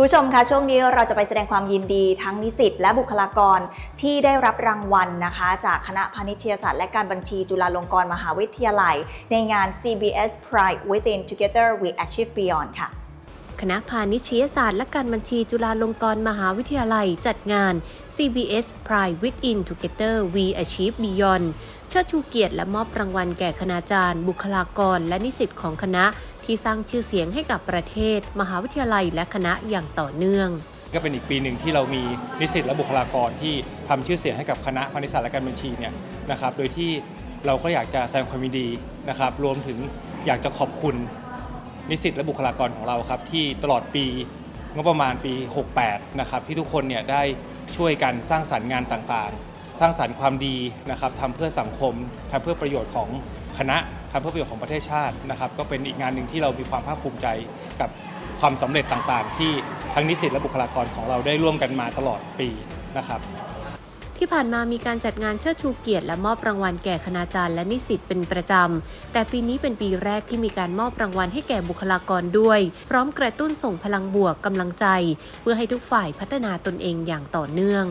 คุณผู้ชมคะช่วงนี้เราจะไปแสดงความยินดีทั้งนิสิตและบุคลากรที่ได้รับรางวัลนะคะ จากคณะพาณิชยศาสตร์และการบัญชีจุฬาลงกรณ์มหาวิทยาลัย ในงาน CBS Pride Within Together We Achieve Beyond ค่ะคณะพาณิชยศาสตร์และการบัญชีจุฬาลงกรณ์มหาวิทยาลัยจัดงาน CBS Pride Within Together We Achieve Beyond เชิดชูเกียรติและมอบรางวัลแก่คณาจารย์ บุคลากร และนิสิตของคณะ ที่สร้างชื่อเสียงให้กับประเทศ มหาวิทยาลัยและคณะอย่างต่อเนื่องก็เป็นอีกปีหนึ่งที่เรามีนิสิตและบุคลากรที่ทำชื่อเสียงให้กับคณะพาณิชยศาสตร์และการบัญชีเนี่ยนะครับ โดยที่เราก็อยากจะแสดงความยินดีนะครับ รวมถึงอยากจะขอบคุณนิสิตและบุคลากรของเราครับ ที่ตลอดปีงบประมาณปี 68 นะครับ ที่ทุกคนเนี่ยได้ช่วยกันสร้างสรรค์งานต่างๆ สร้างสรรค์ความดีนะครับทำเพื่อสังคมทำเพื่อประโยชน์ของ คณะทำเพื่อประโยชน์ของประเทศชาตินะครับก็เป็นอีกงานหนึ่งที่เรามีความภาคภูมิใจกับความสำเร็จต่างๆ ที่ทั้งนิสิตและบุคลากรของเราได้ร่วมกันมาตลอดปีนะครับที่ผ่านมามีการจัดงานเชิดชูเกียรติและมอบรางวัลแก่คณาจารย์และนิสิตเป็นประจำ แต่ปีนี้เป็นปีแรกที่มีการมอบรางวัลให้แก่บุคลากรด้วย พร้อมกระตุ้นส่งพลังบวกกำลังใจ เพื่อให้ทุกฝ่ายพัฒนาตนเองอย่างต่อเนื่อง